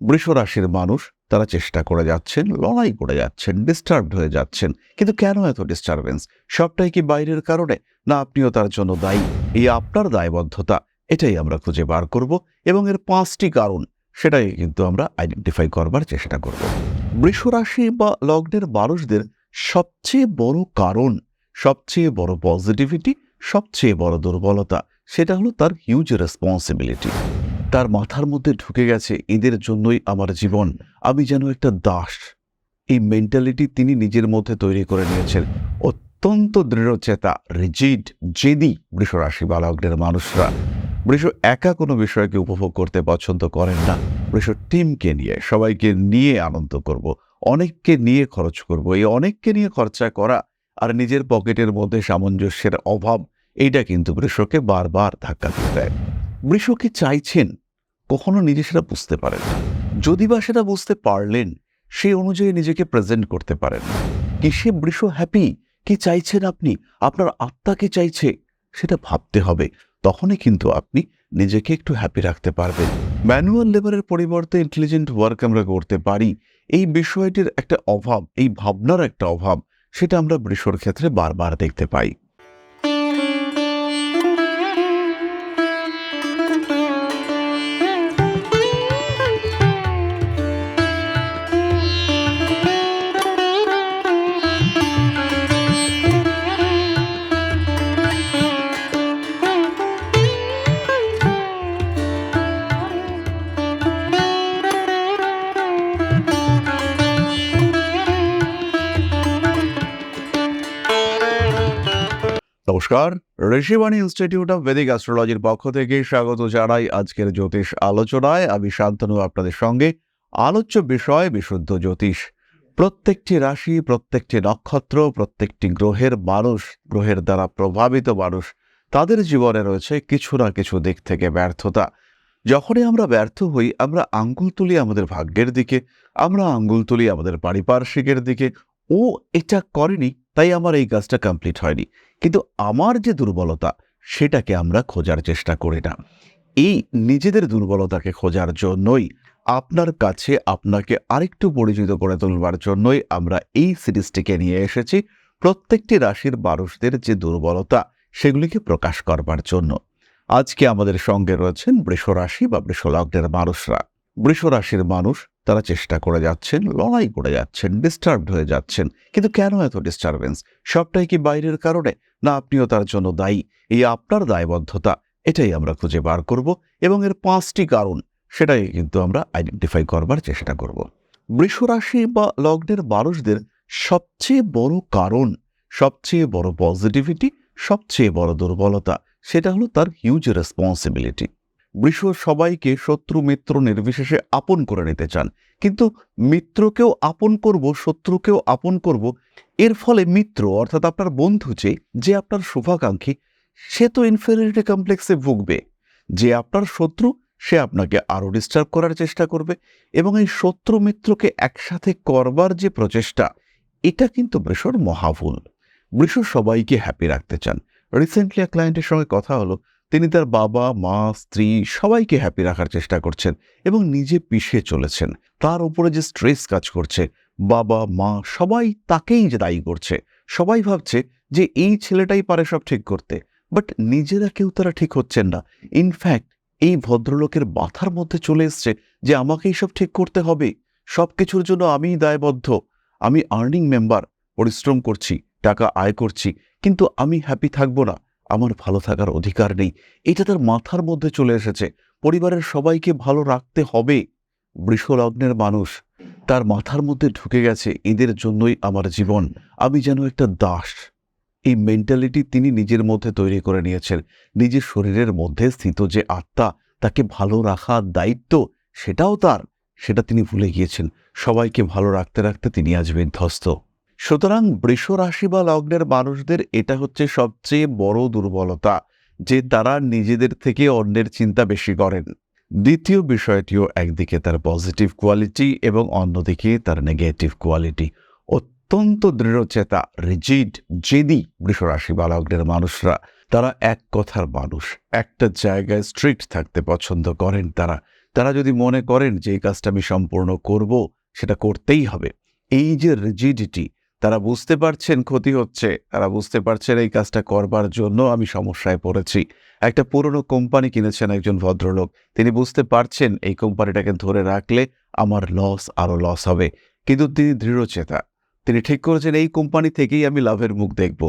বৃষ রাশির মানুষ তারা চেষ্টা করে যাচ্ছেন, লড়াই করে যাচ্ছেন ডিস্টার্বড হয়ে যাচ্ছেন। কিন্তু কেন এত ডিস্টারবেন্স সবটাই কি বাইরের কারণে? না, আপনিও তার জন্য দায়ী। এই আপনার দায়বদ্ধতা, এটাই আমরা খুঁজে বার করব এবং এর পাঁচটি কারণ, সেটাই কিন্তু আমরা আইডেন্টিফাই করবার চেষ্টা করব। বৃষ রাশি বা লগ্নের মানুষদের সবচেয়ে বড় কারণ, সবচেয়ে বড় পজিটিভিটি সবচেয়ে বড় দুর্বলতা, সেটা হলো তার হিউজ রেসপন্সিবিলিটি তার মাথার মধ্যে ঢুকে গেছে, এদের জন্যই আমার জীবন। আমি যেন একটা দাস। এই মেন্টালিটি তিনি নিজের মধ্যে তৈরি করে নিয়েছেন। অত্যন্ত দৃঢ়চেতা রিজিড জেদি বৃষরাশি বা লগ্নের মানুষরা। বৃষ একা কোনো বিষয়কে উপভোগ করতে পছন্দ করেন না। বৃষ টিমকে নিয়ে, সবাইকে নিয়ে আনন্দ করব। অনেককে নিয়ে খরচ করব। এই অনেককে নিয়ে খরচা করা আর নিজের পকেটের মধ্যে সামঞ্জস্যের অভাব, এইটা কিন্তু বৃষকে বারবার ধাক্কা দিয়ে দেয়। বৃষ কি চাইছেন? কখনো নিজে সেটা বুঝতে পারেন যদি বা সেটা বুঝতে পারলেন, সেই অনুযায়ী নিজেকে প্রেজেন্ট করতে পারেন। কিসে বৃষ হ্যাপি কি চাইছেন আপনি? আপনার আত্মা কি চাইছে? সেটা ভাবতে হবে। তখনই কিন্তু আপনি নিজেকে একটু হ্যাপি রাখতে পারবেন। ম্যানুয়াল লেবারের পরিবর্তে ইন্টেলিজেন্ট ওয়ার্ক আমরা করতে পারি। এই বিষয়টির একটা অভাব, এই ভাবনার একটা অভাব, সেটা আমরা বৃষর ক্ষেত্রে বারবার দেখতে পাই। নমস্কার। ঋষিবাণী ইনস্টিটিউট অফ বেদিক অ্যাস্ট্রোলজির পক্ষ থেকে স্বাগত জানাই আজকের জ্যোতিষ আলোচনায়। আমি শান্তনু, আপনাদের সঙ্গে আলোচ্য বিষয় বিশুদ্ধ জ্যোতিষ। প্রত্যেকটি রাশি, প্রত্যেকটি নক্ষত্র, প্রত্যেকটি গ্রহের মানুষ, গ্রহের দ্বারা প্রভাবিত মানুষ, তাদের জীবনে রয়েছে কিছু না কিছু দিক থেকে ব্যর্থতা। যখনই আমরা ব্যর্থ হই, আমরা আঙ্গুল তুলি আমাদের ভাগ্যের দিকে, আমরা আঙ্গুল তুলি আমাদের পারিপার্শ্বিকের দিকে। ও এটা করেনি, তাই আমার এই কাজটা কমপ্লিট হয়নি। কিন্তু আমার যে দুর্বলতা, সেটাকে আমরা খোঁজার চেষ্টা করি না। এই নিজেদের দুর্বলতাকে খোঁজার জন্যই আপনার কাছে আপনাকে আরেকটু পরিচিত করে তুলবার জন্যই আমরা এই সিরিজটিকে নিয়ে এসেছি। প্রত্যেকটি রাশির মানুষদের যে দুর্বলতা, সেগুলিকে প্রকাশ করবার জন্য। আজকে আমাদের সঙ্গে রয়েছেন বৃষরাশি বা বৃষলগ্নের মানুষরা। বৃষরাশির মানুষ তারা চেষ্টা করে যাচ্ছেন, লড়াই করে যাচ্ছেন ডিস্টার্বড হয়ে যাচ্ছেন। কিন্তু কেন এত ডিস্টারবেন্স সবটাই কি বাইরের কারণে? না, আপনিও তার জন্য দায়ী। এই আপনার দায়বদ্ধতা, এটাই আমরা খুঁজে বার করব এবং এর পাঁচটি কারণ, সেটাই কিন্তু আমরা আইডেন্টিফাই করবার চেষ্টা করব। বৃষ রাশি বা লগ্নের মানুষদের সবচেয়ে বড় কারণ, সবচেয়ে বড় পজিটিভিটি সবচেয়ে বড় দুর্বলতা, সেটা হলো তার হিউজ রেসপন্সিবিলিটি বৃষ সবাইকে শত্রু মিত্র নির্বিশেষে আপন করে নিতে চান। কিন্তু মিত্রকেও আপন করব, শত্রুকেও আপন করব, এর ফলে মিত্র অর্থাৎ আপনার বন্ধু যে যে আপনার শুভাকাঙ্ক্ষী, সে তো ইনফেরিয়রিটি কমপ্লেক্সে ভুগবে। যে আপনার শত্রু, সে আপনাকে আরও ডিস্টার্ব করার চেষ্টা করবে এবং এই শত্রু মিত্রকে একসাথে করবার যে প্রচেষ্টা, এটা কিন্তু বৃষর মহাভুল। বৃষ সবাইকে হ্যাপি রাখতে চান। রিসেন্টলি এক ক্লায়েন্টের সঙ্গে কথা হলো তিনি তার বাবা, মা, স্ত্রী সবাইকে হ্যাপি রাখার চেষ্টা করছেন এবং নিজে পিছিয়ে চলেছেন। তার উপরে যে স্ট্রেস কাজ করছে, বাবা, মা সবাই তাকেই যে দায়ী করছে। সবাই ভাবছে যে এই ছেলেটাই পারে সব ঠিক করতে। বাট নিজেরা কেউ তারা ঠিক হচ্ছেন না। ইনফ্যাক্ট এই ভদ্রলোকের বাথার মধ্যে চলে এসছে যে আমাকেই সব ঠিক করতে হবে। সব কিছুর জন্য আমিই দায়বদ্ধ। আমি আর্নিং মেম্বার পরিশ্রম করছি, টাকা আয় করছি, কিন্তু আমি হ্যাপি থাকব না। আমার ভালো থাকার অধিকার নেই। এটা তার মাথার মধ্যে চলে এসেছে। পরিবারের সবাইকে ভালো রাখতে হবে। বৃষলগ্নের মানুষ তার মাথার মধ্যে ঢুকে গেছে, এদের জন্যই আমার জীবন। আমি যেন একটা দাস। এই মেন্টালিটি তিনি নিজের মধ্যে তৈরি করে নিয়েছেন। নিজের শরীরের মধ্যে স্থিত যে আত্মা, তাকে ভালো রাখার দায়িত্ব সেটাও তার, সেটা তিনি ভুলে গিয়েছেন। সবাইকে ভালো রাখতে রাখতে তিনি আজ বিধ্বস্ত। সুতরাং বৃষ রাশি বা লগ্নের মানুষদের এটা হচ্ছে সবচেয়ে বড় দুর্বলতা, যে তারা নিজেদের থেকে অন্যের চিন্তা বেশি করেন। দ্বিতীয় বিষয়টিও একদিকে তার পজিটিভ কোয়ালিটি এবং অন্যদিকে তার নেগেটিভ কোয়ালিটি অত্যন্ত দৃঢ়চেতা রিজিড জেদি বৃষরাশি বা লগ্নের মানুষরা। তারা এক কথার মানুষ, একটা জায়গায় স্ট্রিক্ট থাকতে পছন্দ করেন তারা। তারা যদি মনে করেন যে এই কাজটা আমি সম্পূর্ণ করব, সেটা করতেই হবে। এই যে রিজিডিটি তারা বুঝতে পারছেন ক্ষতি হচ্ছে, তারা বুঝতে পারছেন এই কাজটা করবার জন্য আমি সমস্যায় পড়েছি। একটা পুরনো কোম্পানি কিনেছেন একজন ভদ্রলোক, তিনি বুঝতে পারছেন এই কোম্পানিটাকে ধরে রাখলে আমার লস আরও লস হবে। কিন্তু তিনি দৃঢ়চেতা। তিনি ঠিক করেছেন, এই কোম্পানি থেকেই আমি লাভের মুখ দেখব।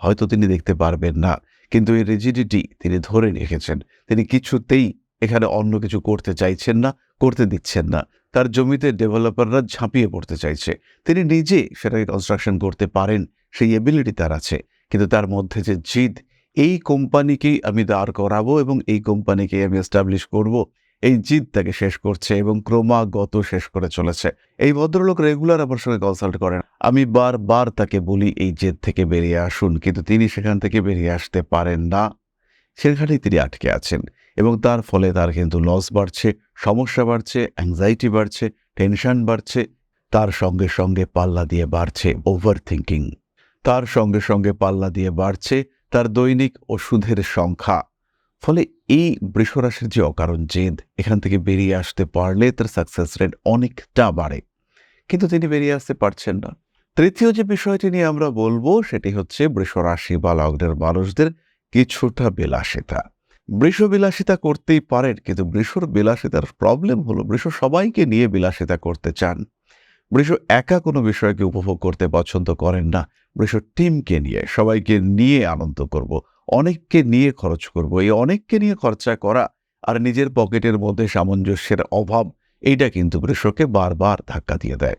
হয়তো তিনি দেখতে পারবেন না, কিন্তু এই রিজিডিটি তিনি ধরে রেখেছেন। তিনি কিছুতেই এখানে অন্য কিছু করতে চাইছেন না, করতে দিচ্ছেন না। তার জমিতে ডেভেলপাররা ঝাঁপিয়ে পড়তে চাইছে। তিনি নিজে সেটাকে কনস্ট্রাকশন করতে পারেন, সেই এবিলিটি তার আছে। কিন্তু তার মধ্যে যে জিদ, এই কোম্পানিকেই আমি দাঁড় করাবো এবং এই কোম্পানিকেই আমি এস্টাবলিশ করব। এই জিদ তাকে শেষ করছে এবং ক্রমাগত শেষ করে চলেছে। এই ভদ্রলোক রেগুলার আমার সঙ্গে কনসাল্ট করেন। আমি বারবার তাকে বলি, এই জেদ থেকে বেরিয়ে আসুন। কিন্তু তিনি সেখান থেকে বেরিয়ে আসতে পারেন না। সেখানেই তিনি আটকে আছেন এবং তার ফলে তার কিন্তু লস বাড়ছে, সমস্যা বাড়ছে অ্যাংজাইটি বাড়ছে টেনশন বাড়ছে, তার সঙ্গে সঙ্গে পাল্লা দিয়ে বাড়ছে ওভার থিঙ্কিং তার সঙ্গে সঙ্গে পাল্লা দিয়ে বাড়ছে তার দৈনিক ওষুধের সংখ্যা। ফলে এই বৃষরাশির যে অকারণ জেদ, এখান থেকে বেরিয়ে আসতে পারলে তার সাকসেস রেট অনেকটা বাড়ে। কিন্তু তিনি বেরিয়ে আসতে পারছেন না। তৃতীয় যে বিষয়টি নিয়ে আমরা বলব, সেটি হচ্ছে বৃষরাশি বা লগ্নের মানুষদের কিছুটা বিলাসিতা। বৃষ বিলাসিতা করতেই পারেন, কিন্তু বৃষর বিলাসিতার প্রবলেম হলো বৃষ সবাইকে নিয়ে বিলাসিতা করতে চান। বৃষ একা কোনো বিষয়কে উপভোগ করতে পছন্দ করেন না। বৃষ টিমকে নিয়ে, সবাইকে নিয়ে আনন্দ করব, অনেককে নিয়ে খরচ করব, এই অনেককে নিয়ে খরচা করা আর নিজের পকেটের মধ্যে সামঞ্জস্যের অভাব, এইটা কিন্তু বৃষকে বারবার ধাক্কা দিয়ে দেয়।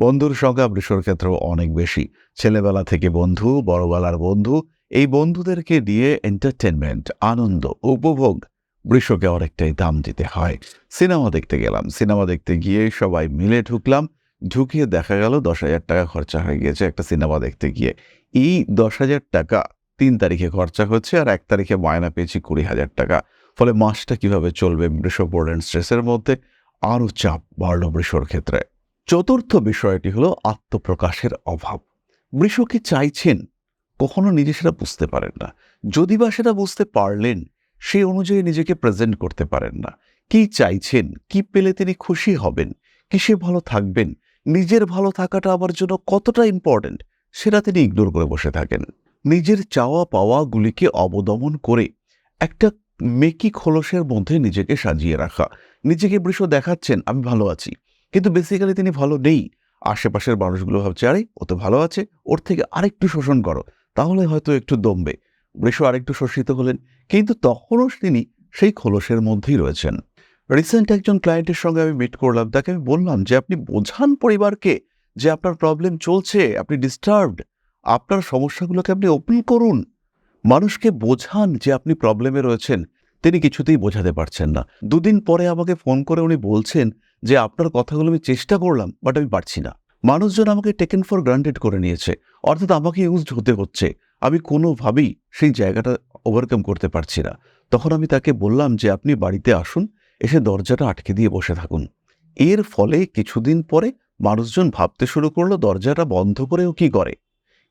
বন্ধুর সংখ্যা বৃষর ক্ষেত্রেও অনেক বেশি। ছেলেবেলা থেকে বন্ধু, বড়বেলার বন্ধু এই বন্ধুদেরকে দিয়ে এন্টারটেনমেন্ট আনন্দ, উপভোগ বৃষকে অনেকটাই দাম দিতে হয়। সিনেমা দেখতে গেলাম। সিনেমা দেখতে গিয়ে সবাই মিলে ঢুকলাম। ঢুকিয়ে দেখা গেল দশ হাজার টাকা খরচা হয়ে গিয়েছে একটা সিনেমা দেখতে গিয়ে। এই দশ হাজার টাকা তিন তারিখে খরচা হচ্ছে আর এক তারিখে মায়না পেয়েছি কুড়ি হাজার টাকা। ফলে মাসটা কীভাবে চলবে বৃষ বোর্ড স্ট্রেসের মধ্যে? আরও চাপ বাড়ল বৃষর ক্ষেত্রে। চতুর্থ বিষয়টি হলো আত্মপ্রকাশের অভাব। বৃষ কি চাইছেন? কখনো নিজে সেটা বুঝতে পারেন না। যদি বা সেটা বুঝতে পারলেন, সেই অনুযায়ী নিজেকে প্রেজেন্ট করতে পারেন না। কি চাইছেন, কি পেলে তিনি খুশি হবেন, কিসে ভালো থাকবেন, নিজের ভালো থাকাটা আমার জন্য কতটা ইম্পর্ট্যান্ট সেটা তিনি ইগনোর করে বসে থাকেন। নিজের চাওয়া পাওয়াগুলিকে অবদমন করে একটা মেকি খোলসের মধ্যে নিজেকে সাজিয়ে রাখা। নিজেকে বৃষ দেখাচ্ছেন, আমি ভালো আছি। কিন্তু বেসিক্যালি তিনি ভালো নেই। আশেপাশের মানুষগুলো ভাবছে, আরে, ও তো ভালো আছে, ওর থেকে আরেকটু শোষণ করো। তাহলে হয়তো একটু দমবে। বৃষ আরেকটু শোষিত হলেন, কিন্তু তখনও তিনি সেই খোলসের মধ্যেই রয়েছেন। রিসেন্ট একজন ক্লায়েন্টের সঙ্গে আমি মিট করলাম, তাকে আমি বললাম যে, আপনি বোঝান পরিবারকে যে আপনার প্রবলেম চলছে, আপনি ডিস্টার্বড আপনার সমস্যাগুলোকে আপনি ওপেন করুন। মানুষকে বোঝান যে আপনি প্রবলেমে রয়েছেন, তিনি কিছুতেই বোঝাতে পারছেন না। দুদিন পরে আমাকে ফোন করে উনি বলছেন যে, আপনার কথাগুলো আমি চেষ্টা করলাম বাট আমি পারছি না। মানুষজন আমাকে টেকেন ফর গ্রান্টেড করে নিয়েছে। অর্থাৎ আমাকে ইউজড হতে হচ্ছে। আমি কোনোভাবেই সেই জায়গাটা ওভারকাম করতে পারছি না। তখন আমি তাকে বললাম যে, আপনি বাড়িতে আসুন, এসে দরজাটা আটকে দিয়ে বসে থাকুন। এর ফলে কিছুদিন পরে মানুষজন ভাবতে শুরু করল, দরজাটা বন্ধ করেও কি করে?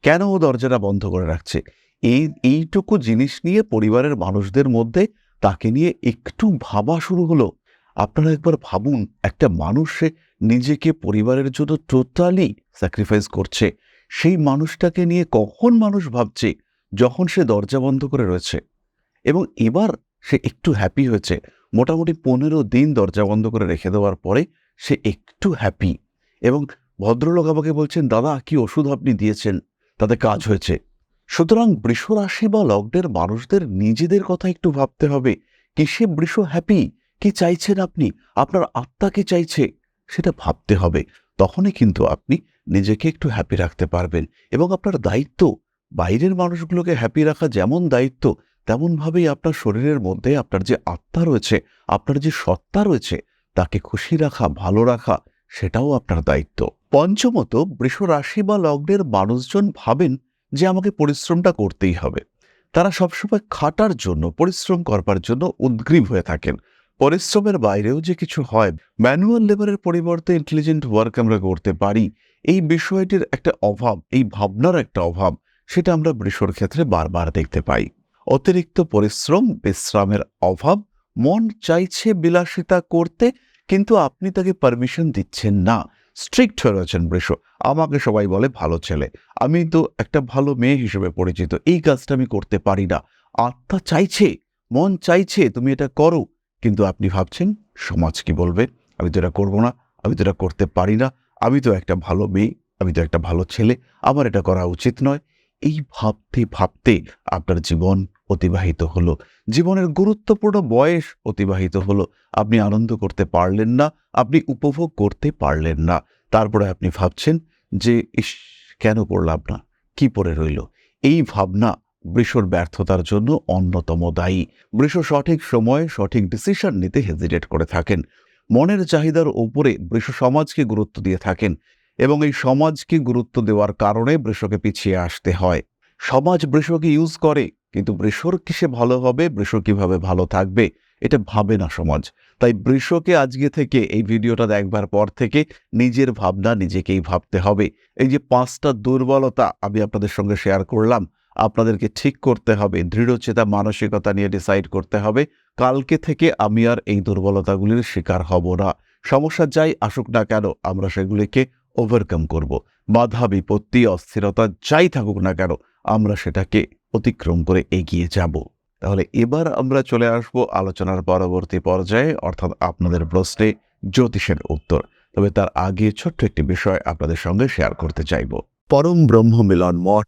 কেন ও দরজাটা বন্ধ করে রাখছে? এই, এইটুকু জিনিস নিয়ে পরিবারের মানুষদের মধ্যে তাকে নিয়ে একটু ভাবা শুরু হলো। আপনারা একবার ভাবুন, একটা মানুষ সে নিজেকে পরিবারের জন্য টোটালি স্যাক্রিফাইস করছে। সেই মানুষটাকে নিয়ে কখন মানুষ ভাবছে যখন সে দরজা বন্ধ করে রয়েছে? এবং এবার সে একটু হ্যাপি হয়েছে। মোটামুটি পনেরো দিন দরজা বন্ধ করে রেখে দেওয়ার পরে সে একটু হ্যাপি এবং ভদ্রলোক আমাকে বলছেন, দাদা, কি ওষুধ আপনি দিয়েছেন? তাতে কাজ হয়েছে। সুতরাং বৃষ রাশি বা লগ্নের মানুষদের নিজেদের কথা একটু ভাবতে হবে। কিসে বৃষ হ্যাপি কি চাইছেন আপনি? আপনার আত্মা কি চাইছে? সেটা ভাবতে হবে। তখনই কিন্তু আপনি নিজেকে একটু হ্যাপি রাখতে পারবেন এবং আপনার দায়িত্ব, বাইরের মানুষগুলোকে হ্যাপি রাখা যেমন দায়িত্ব, তেমনভাবেই আপনার শরীরের মধ্যে আপনার যে আত্মা রয়েছে, আপনার যে সত্তা রয়েছে, তাকে খুশি রাখা, ভালো রাখা, সেটাও আপনার দায়িত্ব। পঞ্চমত, বৃষ রাশি বা লগ্নের মানুষজন ভাবেন যে আমাকে পরিশ্রমটা করতেই হবে। তারা সবসময় খাটার জন্য, পরিশ্রম করবার জন্য উদ্গ্রীব হয়ে থাকেন। পরিশ্রমের বাইরেও যে কিছু হয় ম্যানুয়াল লেবারের পরিবর্তে ইন্টেলিজেন্ট ওয়ার্ক আমরা করতে পারি। এই বিষয়টির একটা অভাব, এই ভাবনার একটা অভাব, সেটা আমরা বৃষর ক্ষেত্রে বারবার দেখতে পাই। অতিরিক্ত পরিশ্রম, বিশ্রামের অভাব, মন চাইছে বিলাসিতা করতে, কিন্তু আপনি তাকে পারমিশন দিচ্ছেন না। স্ট্রিক্ট হয়ে রয়েছেন বৃষ, আমাকে সবাই বলে ভালো ছেলে। আমি তো একটা ভালো মেয়ে হিসেবে পরিচিত, এই কাজটা আমি করতে পারি না। আত্মা চাইছে, মন চাইছে, তুমি এটা করো। কিন্তু আপনি ভাবছেন, সমাজ কি বলবে? আমি তো এটা করব না, আমি তো এটা করতে পারি না, আমি তো একটা ভালো মেয়ে, আমি তো একটা ভালো ছেলে, আমার এটা করা উচিত নয়। এই ভাবতে ভাবতে আপনার জীবন অতিবাহিত হলো। জীবনের গুরুত্বপূর্ণ বয়স অতিবাহিত হলো। আপনি আনন্দ করতে পারলেন না, আপনি উপভোগ করতে পারলেন না। তারপরে আপনি ভাবছেন যে, ইস, কেন পড়লাম না? কি পড়ে রইল? এই ভাবনা বৃষর ব্যর্থতার জন্য অন্যতম দায়ী। বৃষ সঠিক সময়ে সঠিক ডিসিশন নিতে হেজিটেট করে থাকেন। মনের চাহিদার উপরে বৃষ সমাজকে গুরুত্ব দিয়ে থাকেন এবং এই সমাজকে গুরুত্ব দেওয়ার কারণে বৃষকে পিছিয়ে আসতে হয়। সমাজ বৃষকে ইউজ করে, কিন্তু বৃষর কিসে ভালো হবে, বৃষ কীভাবে ভালো থাকবে, এটা ভাবে না সমাজ। তাই বৃষকে আজকে থেকে এই ভিডিওটা দেখবার পর থেকে নিজের ভাবনা নিজেকেই ভাবতে হবে। এই যে পাঁচটা দুর্বলতা আমি আপনাদের সঙ্গে শেয়ার করলাম আপনাদেরকে ঠিক করতে হবে, দৃঢ়চেতা মানসিকতা নিয়ে ডিসাইড করতে হবে, কালকে থেকে আমি আর এই দুর্বলতাগুলির শিকার হব না। সমস্যা যাই আসুক না কেন, আমরা সেগুলিকে ওভারকাম করব। বাধা, বিপত্তি, অস্থিরতা যাই থাকুক না কেন, আমরা সেটাকে অতিক্রম করে এগিয়ে যাব। তাহলে এবার আমরা চলে আসব আলোচনার পরবর্তী পর্যায়ে, অর্থাৎ আপনাদের প্রশ্নে জ্যোতিষের উত্তর। তবে তার আগে ছোট্ট একটি বিষয় আপনাদের সঙ্গে শেয়ার করতে চাইব। পরম ব্রহ্ম মিলন মঠ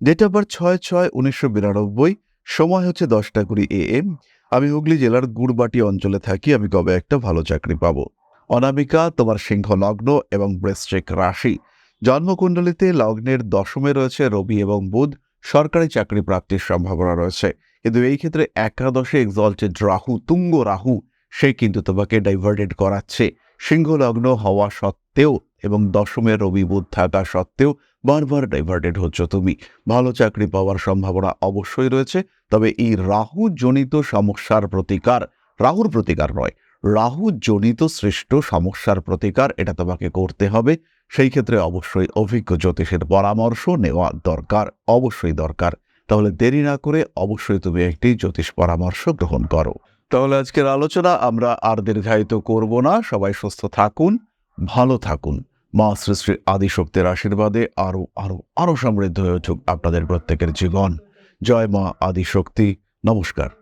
Date of birth ছয় ছয় উনিশশো বিরানব্বই, সময় হচ্ছে দশটা কুড়ি এ এম আমি হুগলি জেলার গুড়বাটি অঞ্চলে থাকি, আমি কবে একটা ভালো চাকরি পাবো। অনামিকা, তোমার সিংহ লগ্ন এবং বৃশ্চিক রাশি। জন্মকুণ্ডলিতে লগ্নের দশমে রয়েছে রবি এবং বুধ, সরকারি চাকরি প্রাপ্তির সম্ভাবনা রয়েছে। কিন্তু এই ক্ষেত্রে একাদশে এক্সল্টেড রাহু, তুঙ্গ রাহু, সে কিন্তু তোমাকে ডাইভার্টেড করাচ্ছে। সিংহ লগ্ন হওয়া সত্ত্বেও এবং দশমে রবি বুধ থাকা সত্ত্বেও বারবার ডাইভার্টেড হচ্ছ তুমি। ভালো চাকরি পাওয়ার সম্ভাবনা অবশ্যই রয়েছে, তবে এই রাহু জনিত সমস্যার প্রতিকার, রাহুর প্রতিকার নয় রাহু জনিত সৃষ্ট সমস্যার প্রতিকার এটা তোমাকে করতে হবে। সেই ক্ষেত্রে অবশ্যই অভিজ্ঞ জ্যোতিষের পরামর্শ নেওয়া দরকার, অবশ্যই দরকার। তাহলে দেরি না করে অবশ্যই তুমি একটি জ্যোতিষ পরামর্শ গ্রহণ করো। তাহলে আজকের আলোচনা আমরা আর দীর্ঘায়িত করব না, সবাই সুস্থ থাকুন, ভালো থাকুন। মা শ্রী আদিশক্তির আশীর্বাদে আরও আরও আরও সমৃদ্ধ হয়ে উঠুক আপনাদের প্রত্যেকের জীবন। জয় মা আদিশক্তি। নমস্কার।